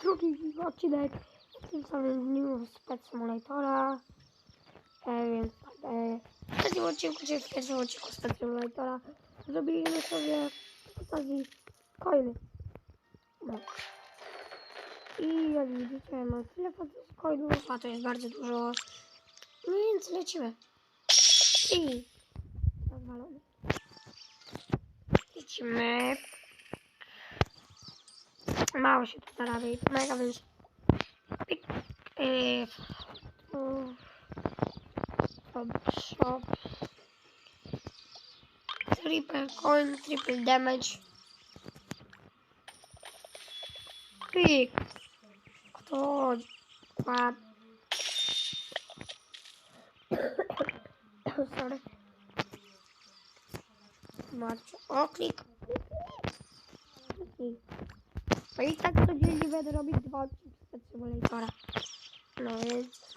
drugi odcinek w tym samym dniu z Pet Simulatora. E, więc e, w trzecim odcinku, czyli w pierwszym odcinku z Pet Simulatora zrobiliśmy sobie w okazji coiny. No. I jak widzicie mam tyle coinów, a to jest bardzo dużo. No więc lecimy. I. Lecimy. Mało się tu zarabia i to mega, więc yy, shop, triple coin, triple damage, kto chodzi, ład, sorry, macie, o klik, klik. No i tak codziennie będę robić dwa odcinki z Simulatora. No więc...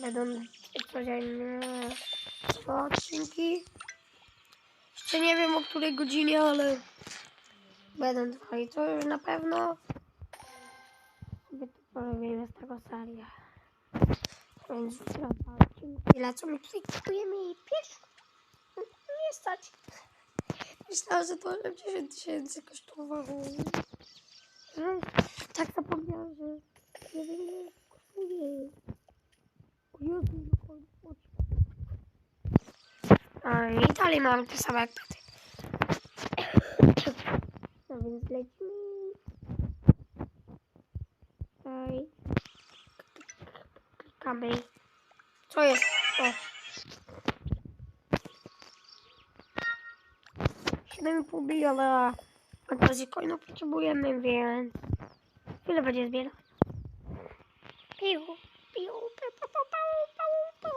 Będą codziennie dwa odcinki. Jeszcze nie wiem o której godzinie, ale... Będą dwa i to już na pewno... Sobie to porobimy z tego serię. Więc dwa odcinki lecą i kupujemy jej pies. Nie stać. Myślałam, że to 80 tysięcy kosztowało. Tak zapomniałam, że nie wiem ile kosztuje. Jezu, no chodź. A i dalej mam te same jak pety. No więc lecimy. Klikamy. Co jest? O. 7,5 miliona fantazji coinów potrzebujemy, więc ile będzie zbierać? Piu, piu, piu, piu, piu, piu, piu.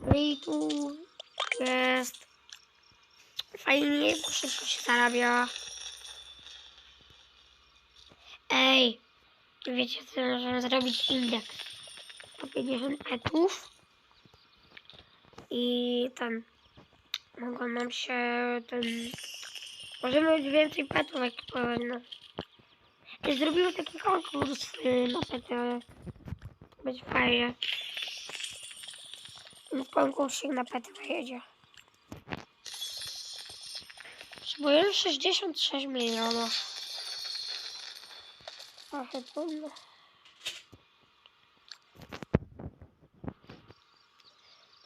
No I tu jest fajnie, szybko się zarabia. Ej, wiecie co, możemy zrobić indeks. 150 etów i ten mogą nam się ten możemy mieć więcej petów jak powinno. I zrobiłem taki konkurs y, na pety, ale będzie fajnie. W konkursie na pety wyjedzie. Potrzebujemy 66 milionów. Trochę trudno.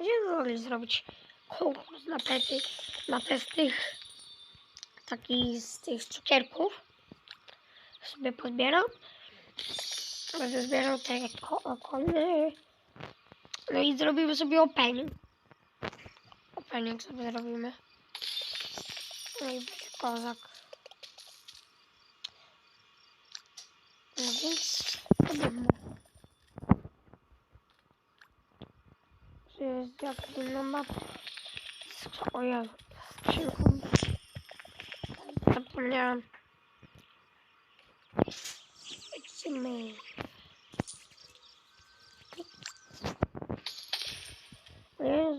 Będziemy mogli zrobić konkurs na pety, na testy taki z tych cukierków. Sobie pozbieram. Będę zbierał te ko- kony. No i zrobimy sobie opening. Opening sobie zrobimy. No i będzie kozak. No więc robimy. Jak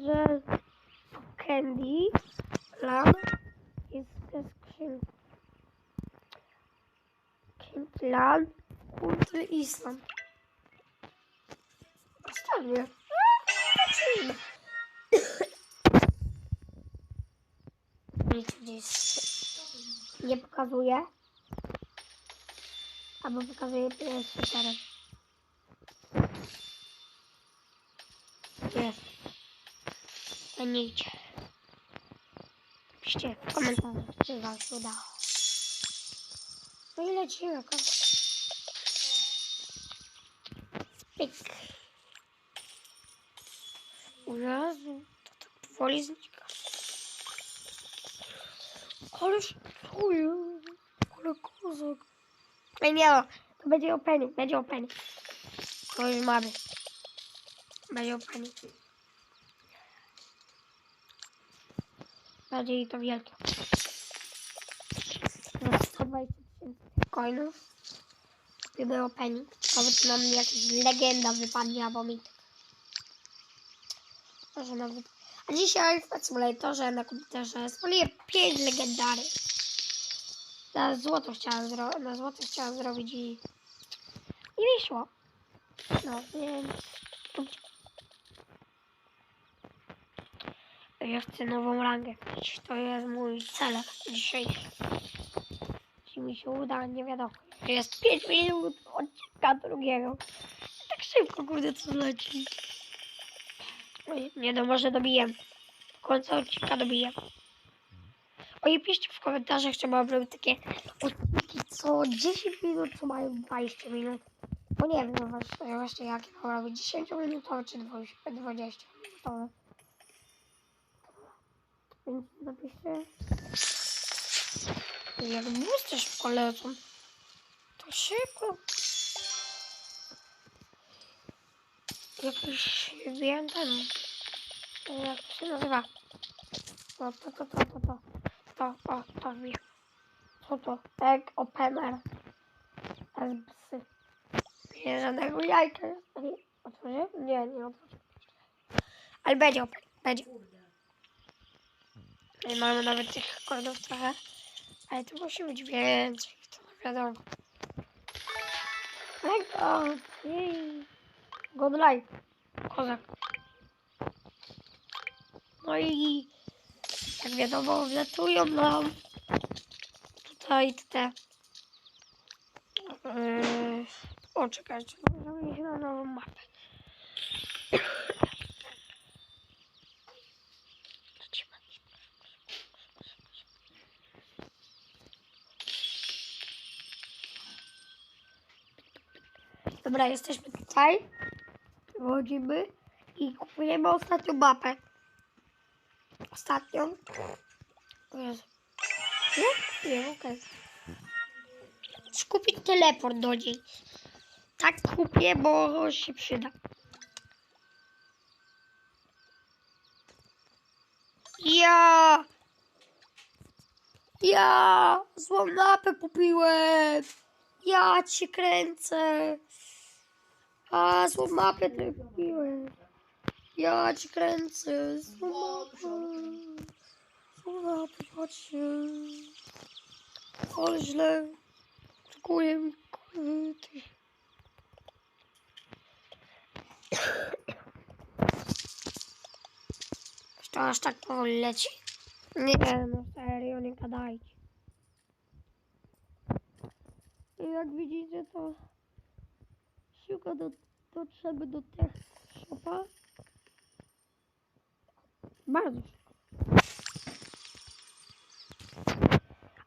że Candy Lam jest ze skrzynki. Candy Lam, Kulty Islam. Ostatnie. Nic gdzieś nie pokazuje. Albo pokazuje teraz. Jest. To nie idzie. Piszcie w komentarzach, czy wam się udało. No i lecimy. Pyk. Jezu, to tak powoli znika. Ależ co jest? Ale kozak. Ej, nie no, to będzie opening, będzie opening. To już mamy. Będzie opening. Będzie i to wielkie. Za 120 tysięcy coinów. Kupimy opening. Czy nam jakaś legenda wypadnie albo mit. Może nam. A dzisiaj w Simulatorze na komputerze spaliłem 5 legendary. Na złoto chciałam, zro- na złoto chciałam zrobić i... I wyszło. No, więc... Ja chcę nową rangę. To jest mój cel dzisiaj. Jeśli mi się uda, nie wiadomo. Jest 5 minut odcinka drugiego. Tak szybko, kurde, co leci. Nie no, może dobiję. W końcu odcinka dobiję. Oj, piszcie w komentarzach, czy mam robić takie odcinki co 10 minut, co mają 20 minut. Bo nie wiem no właśnie, właśnie jakie mam robić. 10 minutowe czy 20 minutowe. Więc napiszcie. Jak booster szybko lecą. To szybko. Jakiś wiem ten. Jak to się nazywa? No to to to to to. To o to wiem. Co to? Egg opener. Bez psy. Nie żadnego jajka. Otworzy? Nie, nie otworzy. Ale będzie open. Będzie. I mamy nawet tych kordów trochę. Ale to musi być więcej. To wiadomo. Lego. Jej. Godlike. Kozak. No i jak wiadomo, wlatują nam tutaj te. Yy, o, czekajcie, możemy iść na nową mapę. Dobra, jesteśmy tutaj. Wchodzimy i kupujemy ostatnią mapę. Ostatnią. Jezu. Nie? Nie, okej. Kupić teleport do niej. Tak kupię, bo się przyda. Ja! Ja! Złą mapę kupiłem! Ja cię kręcę! A, złą mapę ty kupiłem. Ja cię kręcę. Złą mapę. Złą mapę, chodźcie. O, źle. Dziękuję mi. To aż tak powoli leci? Nie, no serio, nie gadajcie. I jak widzicie, to siłka do, dotrzemy do tech shopa. Bardzo.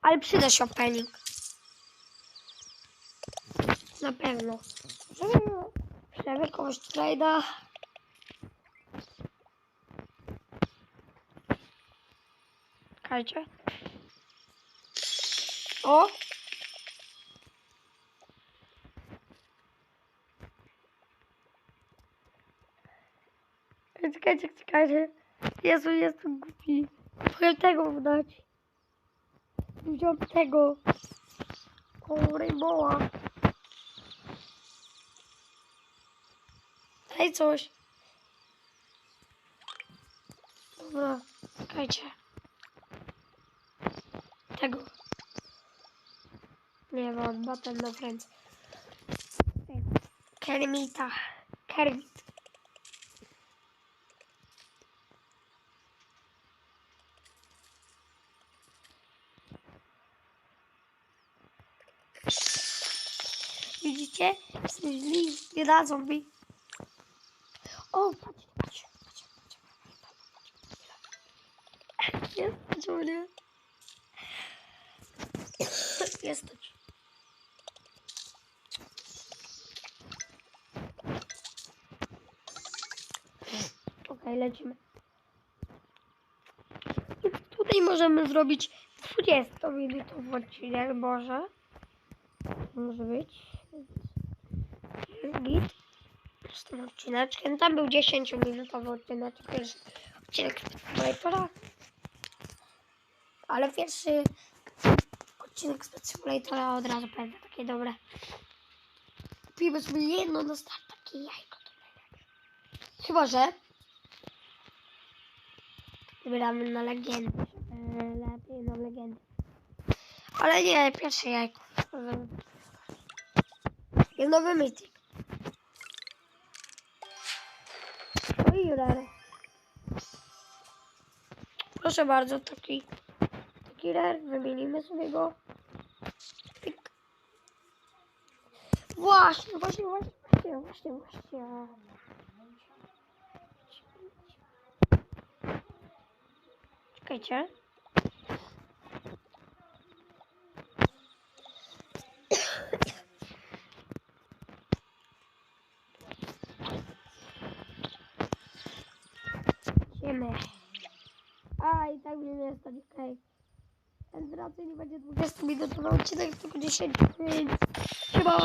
Ale przyda się opening. Na pewno. Żeby kogoś trade'a. Czekajcie. O! Czekajcie, czekajcie. Jezu, jestem głupi. Muszę tego dać. Wziąłem tego. O, Rainbowa. Daj coś. Dobra, czekajcie. Tego. Nie mam, button no friends. Kermita. Kermit. Widzicie? Nie dadzą mi. O, patrz, patrz, patrz, patrz, patrz. Jest, czemu nie? Jest. Okej, lecimy. Tutaj możemy zrobić 20 minutowy odcinek, może. Może być. Git. Z tym odcineczkiem. Tam był 10-minutowy odcinek. Pierwszy odcinek Simulatora. Ale pierwszy odcinek z Simulatora od razu pewnie takie dobre. Kupimy sobie jedno na start takie jajko. to. Chyba, że Zbieramy na legendy. E, Lepiej na legendy. Ale nie, pierwsze jajko. Jest nowy mytik. No i rare. Proszę bardzo, taki, taki rare. Wymienimy sobie go. Pyk. Właśnie, właśnie, właśnie, właśnie, właśnie, właśnie. Czekajcie. Idziemy. A, i tak mnie nie stać, okej. Ten raczej nie będzie 20 minut, to odcinek tylko 10 minut. Chyba.